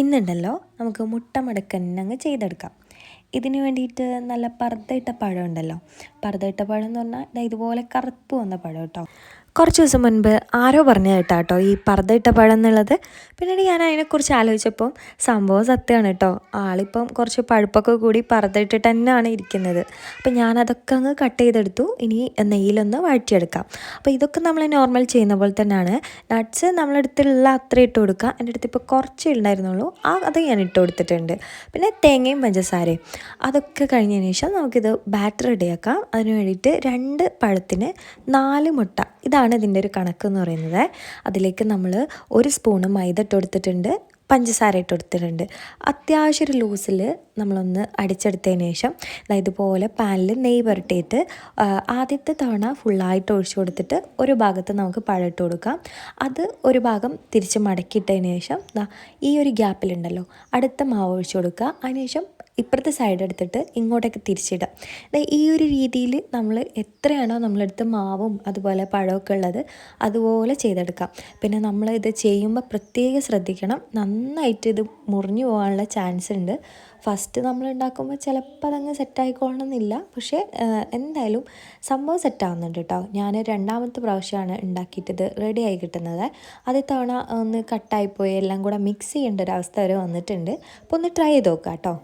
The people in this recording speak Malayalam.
ഇന്നുണ്ടല്ലോ. നമുക്ക് മുട്ട മടക്കന്നെ അങ്ങ് ചെയ്തെടുക്കാം. ഇതിന് വേണ്ടിയിട്ട് നല്ല പർദ്ദയിട്ട പഴം ഉണ്ടല്ലോ. പർദ്ദയിട്ട പഴം എന്ന് പറഞ്ഞാൽ ഇതുപോലെ കറുപ്പ് വന്ന പഴം കേട്ടോ. കുറച്ച് ദിവസം മുൻപ് ആരോ പറഞ്ഞ കേട്ടോ കേട്ടോ ഈ പർദ്ദയിട്ട പഴം എന്നുള്ളത്. പിന്നീട് ഞാൻ അതിനെക്കുറിച്ച് ആലോചിച്ചപ്പം സംഭവം സത്യമാണ് കേട്ടോ. ആളിപ്പം കുറച്ച് പഴുപ്പൊക്കെ കൂടി പർദ്ദയിട്ടിട്ട് തന്നെയാണ് ഇരിക്കുന്നത്. അപ്പം ഞാനതൊക്കെ അങ്ങ് കട്ട് ചെയ്തെടുത്തു. ഇനി നെയ്യിലൊന്ന് വഴറ്റിയെടുക്കാം. അപ്പോൾ ഇതൊക്കെ നമ്മൾ നോർമൽ ചെയ്യുന്ന പോലെ തന്നെയാണ്. നട്ട്സ് നമ്മളെടുത്തുള്ള അത്ര ഇട്ട് കൊടുക്കുക. എന്റെ അടുത്ത് ഇപ്പോൾ കുറച്ചേ ഉണ്ടായിരുന്നുള്ളൂ. ആ അത് ഞാൻ ഇട്ട് കൊടുത്തിട്ടുണ്ട്. പിന്നെ തേങ്ങയും പഞ്ചസാരയും. അതൊക്കെ കഴിഞ്ഞതിന് ശേഷം നമുക്കിത് ബാറ്റർ റെഡിയാക്കാം അതിന് വേണ്ടിയിട്ട് രണ്ട് പഴത്തിന് നാല് മുട്ട. ഇതാണ് ഇതിന്റെ ഒരു കണക്ക് എന്ന് പറയുന്നത്. അതിലേക്ക് നമ്മൾ ഒരു സ്പൂണ് മൈദ ഇട്ട് കൊടുത്തിട്ടുണ്ട്. പഞ്ചസാര ഇട്ട് കൊടുത്തിട്ടുണ്ട്. അത്യാവശ്യം ഒരു ലൂസിൽ നമ്മളൊന്ന് അടിച്ചെടുത്തതിന് ശേഷം ഇതുപോലെ പാനിൽ നെയ്യ് പുരട്ടിയിട്ട് ആദ്യത്തെ തവണ ഫുള്ളായിട്ട് ഒഴിച്ചു കൊടുത്തിട്ട് ഒരു ഭാഗത്ത് നമുക്ക് പഴം ഇട്ട് കൊടുക്കാം. അത് ഒരു ഭാഗം തിരിച്ച് മടക്കിയിട്ടതിന് ശേഷം ഈ ഒരു ഗ്യാപ്പിലുണ്ടല്ലോ അടുത്ത മാവ് ഒഴിച്ചു കൊടുക്കുക. അതിനുശേഷം ഇപ്പുറത്തെ സൈഡ് എടുത്തിട്ട് ഇങ്ങോട്ടേക്ക് തിരിച്ചിടാം ദേ ഈ ഒരു രീതിയിൽ നമ്മൾ എത്രയാണോ നമ്മളെടുത്ത് മാവും അതുപോലെ പഴമൊക്കെ ഉള്ളത് അതുപോലെ ചെയ്തെടുക്കാം പിന്നെ നമ്മൾ ഇത് ചെയ്യുമ്പോൾ പ്രത്യേകം ശ്രദ്ധിക്കണം. നന്നായിട്ട് ഇത് മുറിഞ്ഞു പോകാനുള്ള ചാൻസ് ഉണ്ട്. ഫസ്റ്റ് നമ്മൾ ഉണ്ടാക്കുമ്പോൾ ചിലപ്പോൾ അതങ്ങ് സെറ്റായിക്കോളണമെന്നില്ല പക്ഷേ എന്തായാലും സംഭവം സെറ്റാവുന്നുണ്ട് കേട്ടോ. ഞാൻ രണ്ടാമത്തെ പ്രാവശ്യമാണ് ഉണ്ടാക്കിയിട്ടത് ഇത് റെഡി ആയി കിട്ടുന്നത്. ആദ്യ തവണ ഒന്ന് കട്ടായിപ്പോയി എല്ലാം കൂടെ മിക്സ് ചെയ്യേണ്ട ഒരു അവസ്ഥ വരെ വന്നിട്ടുണ്ട്. അപ്പോൾ ഒന്ന് ട്രൈ ചെയ്ത് നോക്കാം കേട്ടോ.